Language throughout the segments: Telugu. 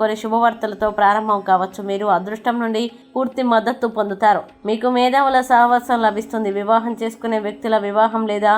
కొన్ని శుభవార్తలతో ప్రారంభం కావచ్చు. మీరు అదృష్టం నుండి పూర్తి మద్దతు పొందుతారు. మీకు మేధావుల సహవాసం లభిస్తుంది. వివాహం చేసుకునే వ్యక్తుల వివాహం లేదా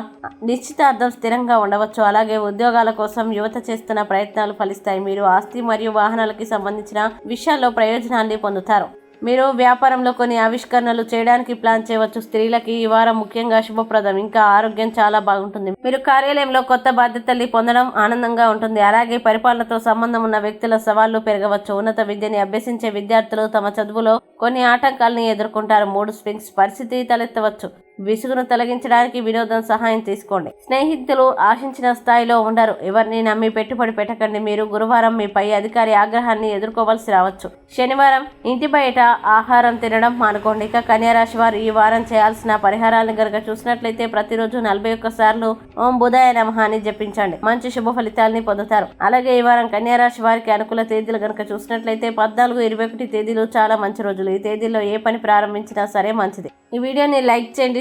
నిశ్చితార్థం స్థిరంగా ఉండవచ్చు. అలాగే ఉద్యోగాల కోసం యువత చేస్తున్న ప్రయత్నాలు ఫలిస్తాయి. మీరు ఆస్తి మరియు వాహనాలకి సంబంధించిన విషయాల్లో ప్రయోజనాన్ని పొందుతారు. మీరు వ్యాపారంలో కొన్ని ఆవిష్కరణలు చేయడానికి ప్లాన్ చేయవచ్చు. స్త్రీలకి ఈ వారం ముఖ్యంగా శుభప్రదం. ఇంకా ఆరోగ్యం చాలా బాగుంటుంది. మీరు కార్యాలయంలో కొత్త బాధ్యతల్ని పొందడం ఆనందంగా ఉంటుంది. అలాగే పరిపాలనతో సంబంధం ఉన్న వ్యక్తుల సవాళ్ళు పెరగవచ్చు. ఉన్నత విద్యని అభ్యసించే విద్యార్థులు తమ చదువులో కొన్ని ఆటంకాలను ఎదుర్కొంటారు. మూడు స్పింగ్స్ పరిస్థితి తలెత్తవచ్చు. విసుగును తొలగించడానికి వినోదం సహాయం తీసుకోండి. స్నేహితులు ఆశించిన స్థాయిలో ఉండరు. ఎవరిని నమ్మి పెట్టుబడి పెట్టకండి. మీరు గురువారం మీ పై అధికారి ఆగ్రహాన్ని ఎదుర్కోవాల్సి రావచ్చు. శనివారం ఇంటి బయట ఆహారం తినడం మానుకోండి. ఇక కన్యారాశి వారు ఈ వారం చేయాల్సిన పరిహారాలను గనక చూసినట్లయితే ప్రతిరోజు నలభై ఒక్క సార్లు ఓం బుధాయ నమహ అని జపించండి. మంచి శుభ ఫలితాలని పొందుతారు. అలాగే ఈ వారం కన్యారాశి వారికి అనుకూల తేదీలు గనక చూసినట్లయితే పద్నాలుగు ఇరవై ఒకటి తేదీలు చాలా మంచి రోజులు. ఈ తేదీల్లో ఏ పని ప్రారంభించినా సరే మంచిది. ఈ వీడియోని లైక్ చేయండి